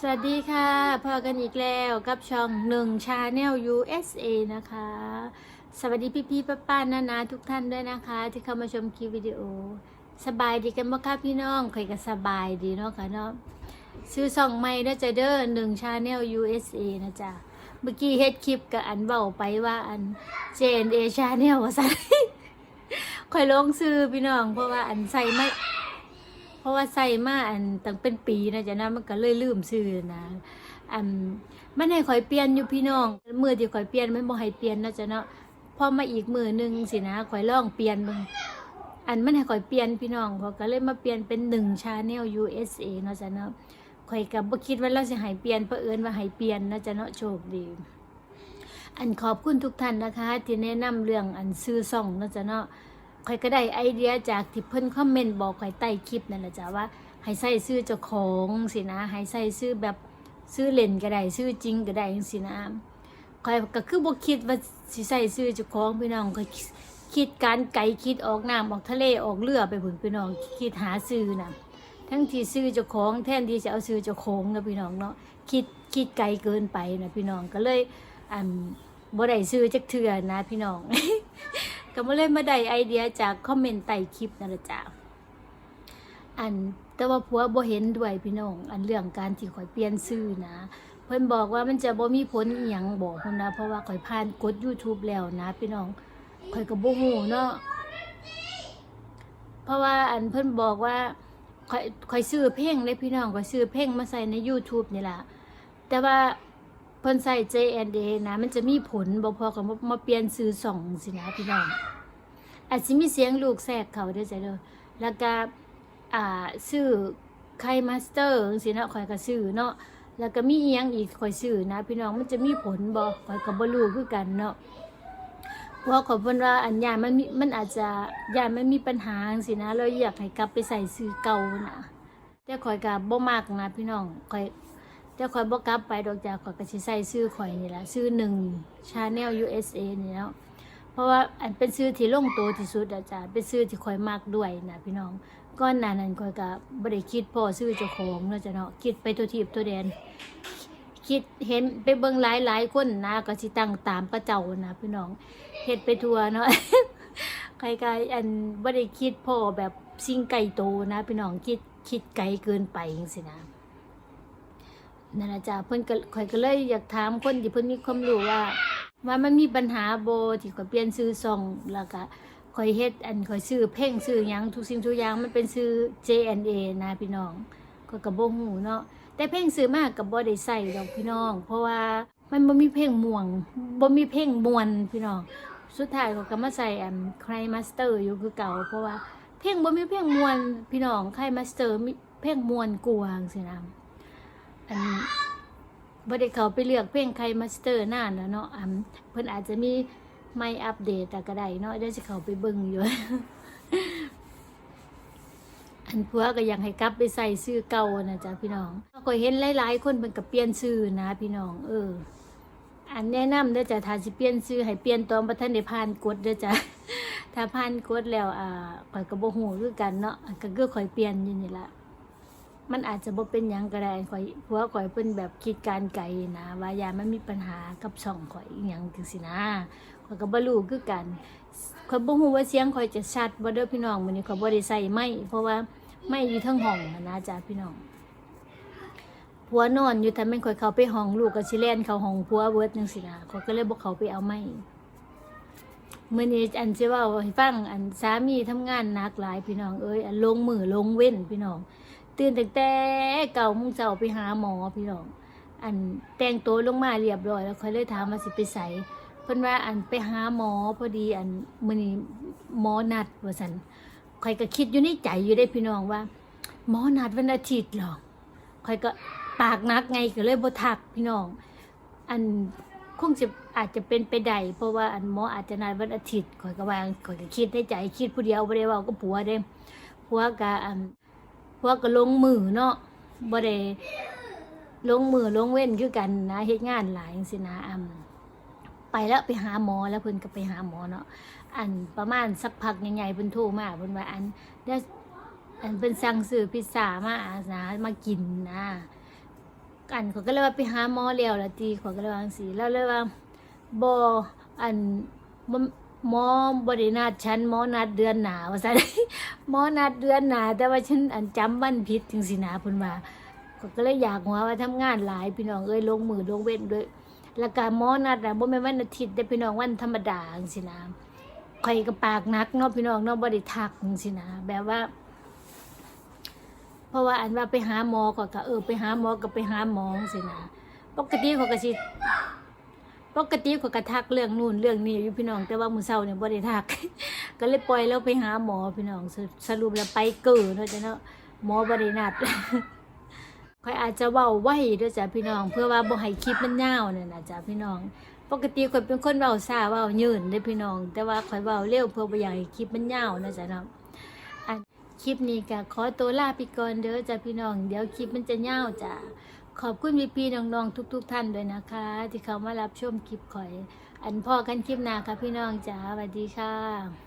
สวัสดีค่ะพอกันอีกแล้วกับช่องหนึ่งชาแนล USA นะคะ สวัสดีพี่ๆป้าๆนานาทุกท่านด้วยนะคะ ที่เข้ามาชมคลิปวิดีโอ สบายดีกันบ้างคะพี่น้องใครก็สบายดีเนาะค่ะเนาะซื้อส่องใหม่นะจ๊ะเด้อหนึ่งชาแนล USA นะจ๊ะเมื่อกี้เฮ็ดคลิปกับอันเบาไปว่าอัน JNA Channel ว่าใส่ค่อยลงซื้อพี่น้องเพราะว่าอันใส่ไม่ ราะว่าใส่มาอันตั้งเป็นปีนะจ๊ะนะมันก็เลยลืมซื้อนะอันมันให้ข่อยเปลี่ยนอยู่พี่น้องมือที่ข่อยเปลี่ยนมันบ่ให้เปลี่ยนนะจ๊ะเนาะพอมาอีกมือหนึ่งสินะข่อยลองเปลี่ยนเบิ่งอันมันให้ข่อยเปลี่ยนพี่น้องเขาก็เลยมาเปลี่ยนเป็นหนึ่งชาแนล USA นะจ๊ะเนาะข่อยก็บ่คิดว่าเราสิให้เปลี่ยนเผอิญว่าให้เปลี่ยนนะจ๊ะเนาะโชคดีอันขอบคุณทุกท่านนะคะ ที่แนะนำเรื่องอันซื้อซ่องนะจ๊ะเนาะ ข่อยก็ได้ไอเดียจากที่เพิ่นคอมเมนต์บอกข่อยใต้คลิปนั่นแหละจ้ะว่าให้ใส่ชื่อเจ้าของสินะให้ใส่ชื่อแบบชื่อเล่นก็ได้ชื่อจริงก็ได้จังซี่นะข่อยก็คือบ่คิดว่าสิใส่ชื่อเจ้าของพี่น้องข่อยคิดการไกลคิดออกน้ำออกทะเลออกเรือไปพุ่นพี่น้องคิดหาชื่อนะทั้งที่ชื่อเจ้าของแทนที่จะเอาชื่อเจ้าของนะพี่น้องเนาะคิดคิดไกลเกินไปนะพี่น้องก็เลยอันบ่ได้ชื่อจักเทื่อนะพี่น้อง ก็มาเลยมาได้ไอเดียจากคอมเมนต์ใต้คลิปนั่นแหละจ้ะอันแต่ว่าผัวบ่เห็นด้วยพี่น้อง อันเรื่องการที่ข่อยเปลี่ยนชื่อนะ เพิ่นบอกว่ามันจะบ่มีผลอีหยังบอกพิ่นนะเพราะว่าข่อยผ่านกด YouTube แล้วนะพี่น้องข่อยก็บ่ฮู้เนาะเพราะว่าอันเพิ่นบอกว่าข่อยข่อยซื้อเพลงเลยพี่น้องข่อยซื้อเพลงมาใส่ใน YouTube นี่ล่ะแต่ว่า พิ่นใส่ J&A นะ มันจะมีผลบ่พอกับมามาเปลี่ยนซื้อสองสินะพี่น้องอาจสิมีเสียงลูกแทรกเขาด้อจ้ะเด้อแล้วก็อ่าซื้อไข่มาสเตอร์สินะข่อยก็ซื้อเนาะแล้วก็มีเอียงอีกข่อยซื้อนะ พี่น้องมันจะมีผลบ่ข่อยก็บ่รู้คือกันเนาะเพราะขอยเพิ่นว่าอันยามันม,มันอาจจะยามันมีปัญหาจังซี่นะแล้วอยากให้กลับไปใส่ซื้อเก่านะแต่ข่อยก็บ่มักนะพี่น้องข่อย แต่ข่อยบ่กลับไปดอกจากข่อยก็สิใส่ชื่อข่อยนี่แหละชื่อหนึ่ง Channel USA นี่แล้วเพราะว่าอันเป็นชื่อที่ลงตัวที่สุดอาจารย์เป็นชื่อที่ข่อยมักด้วยนะพี่น้องก่อนหนานั้นข่อยก็บ่ได้คิดพอชื่อเจ้าของเนาะจ้ะเนาะคิดไปตัวทีบตัวแดน คิดเห็นไปเบิ่งหลายๆคนนะก็สิตั้งตามกระเจ้านะพี่น้องเฮ็ดไปทัวเนาะใครๆอันบ่ได้คิดพอแบบสิ่งไกลโตนะพี่น้องคิดคิดไกลเกินไปจังซี่นะ นั่นนะจ๊ะเพิ่นก็ข่อยก็เลยอยากถามคนที่เพิ่นมีความรู้ว่า ว่ามันมีปัญหาโบที่ข่อยเปลี่ยนชื่อซ่องแล้วก็ข่อยเฮ็ดอันข่อยซื้อเพลงซื้อหยังทุกสิ่งทุกอย่างมันเป็นชื่อ JNA นะพี่น้องข่อยก็บ่ฮู้เนาะแต่เพลงซื้อมาก็บ่ได้ใส่ดอกพี่น้อง เพราะว่ามันบ่มีเพลงม่วงบ่มีเพลงมวนพี่น้องสุดท้ายข่อยก็มาใส่อันใครมาสเตอร์อยู่คือเก่า เพราะว่าเพลงบ่มีเพลงมวนพี่น้องใครมาสเตอร์มีเพลงมวนกวางซี่นะ อันบ่ได้เขาไปเลือกเพลงใครมาสเตอร์นานแล้วเนาะอันเพิ่นอาจจะมีไม่อัปเดตแต่ก็ได้เนาะเดี๋ยวสิเขาไปเบิ่งอยู่อันผัวก็อยากให้กลับไปใส่ชื่อเก่านะจ๊ะพี่น้องก็เห็นหลายๆคนเพิ่นก็เปลี่ยนชื่อนะพี่น้อง เออ อันแนะนำเด้อจ้ะถ้าสิเปลี่ยนชื่อให้เปลี่ยนตอนบ่ทันได้ผ่านกฎเด้อจ้ะถ้าผ่านกฎแล้วอ่าข่อยก็บ่ฮู้คือกันเนาะก็คือข่อยเปลี่ยนอยู่นี่ล่ะ มันอาจจะบ่เป็นหยังก็ได้ข่อยผัวข่อยเพิ่นแบบคิดการไกลนะว่ายามันมีปัญหากับช่องข่อยอีหยังจังซี่นะข่อยก็บ่รู้คือกันข่อยบ่ฮู้ว่าเสียงข่อยจะชัดบ่เด้อพี่น้องมื้อนี้ข่อยบ่ได้ใส่ไม้เพราะว่าไม้อยู่ทั้งห้องนะจ้ะพี่น้องผัวนอนอยู่ถ้าแม่นข่อยเข้าไปห้องลูกก็สิแล่นเข้าห้องผัวเบิดจังซี่นะข่อยก็เลยบ่เข้าไปเอาไม้มื้อนี้อันสิเว้าให้ฟังอันสามีทำงานหนักหลายพี่น้องเอ้ยอันลงมือลงเว้นพี่น้อง ตื่นตั้งแต่เก่าโมงเช้าไปหาหมอพี่น้อง อันแต่งตัวลงมาเรียบร้อยแล้วค่อยเลยถามว่าสิไปใส่เพิ่นว่าอันไปหาหมอพอดีอันมื้อนี้หมอนัดว่าซั่นข่อยก็คิดอยู่ในใจอยู่ได้พี่น้องว่า หมอนัดวันอาทิตย์หรอข่อยก็ปากนักไงก็เลยบ่ทักพี่น้อง อันคงจะอาจจะเป็นไปได้เพราะว่าอันหมออาจจะนัดวันอาทิตย์ข่อยก็วาข่อยก็คิดในใจคิดผู้เดียวบ่ได้เว้ากับผัวเด้ผัวก็อัน วกก็ลงมือเนาะบ่ได้ลงมือลงเว้นคือกันนะเฮ็ดงานหลายจังซี่นะอำไปแล้วไปหาหมอแล้วเพิ่นก็ไปหาหมอเนาะอันประมาณสักพักใหญ่ๆเพิ่นโทรมาเพิ่นว่าอันเดี๋ยวอันเพิ่นสั่งซื้อพิซซ่ามานะมากินนะอันเขาก็เลยว่าไปหาหมอแล้วละตีเขาก็เลยว่าจังสีแล้วเลยว่าบ่อัน หมอบ่ได้นัดฉันหมอนัดเดือนหนาว่าซั่นหมอนัดเดือนหนาแต่ว่าฉันอันจำวันผิดจังซี่นะพิ่นว่าก็เลยอยากหัวว่าทำงานหลายพี่น้องเอ้ยลงมือลงเว้นด้วยแล้วก็หมอนัดน่ะบ่แม่นวันอาทิตย์เด้พี่น้องวันธรรมดาจังซี่นะข่อยก็ปากนักเนาะพี่น้องเนาะบ่ได้ทักจังซี่นะแบบว่า เพราะว่าอันว่าไปหาหมอก็ก็เออไปหาหมอก็ไปหาหมอสินะปกติเขาก็สิ ปกติเขาก็ทักเรื่องนู่นเรื่องนี้อยู่พี่น้อง แต่ว่ามือเช้าเนี่ยบ่ได้ทัก ก็เลยปล่อยแล้วไปหาหมอพี่น้อง สรุปแล้วไปเกิดเนาะจ้ะเนาะหมอบ่ได้นัดค่อยอาจจะเว้าไหวด้อจ้ะพี่น้อง เพื่อว่าบ่ให้คลิปมันยาวนั่นน่ะจ้ะพี่น้อง ปกติข่อยเป็นคนเว้าช้าเว้ายืนเด้พี่น้อง แต่ว่าข่อยเว้าเร็วเพื่อบ่อยากให้คลิปมันยาวนะจ้ะเนาะคลิปนี้ก็ขอตัวลาไปก่อนเด้อจ้ะพี่น้อง เดี๋ยวคลิปมันจะยาวจ้ะ ขอบคุณพี่พี่น้องๆทุก ๆ ท่านด้วยนะคะ ที่เขามารับชมคลิปข่อย อันพ่อกันคลิปหน้าค่ะพี่น้องจ้าสวัสดีค่ะ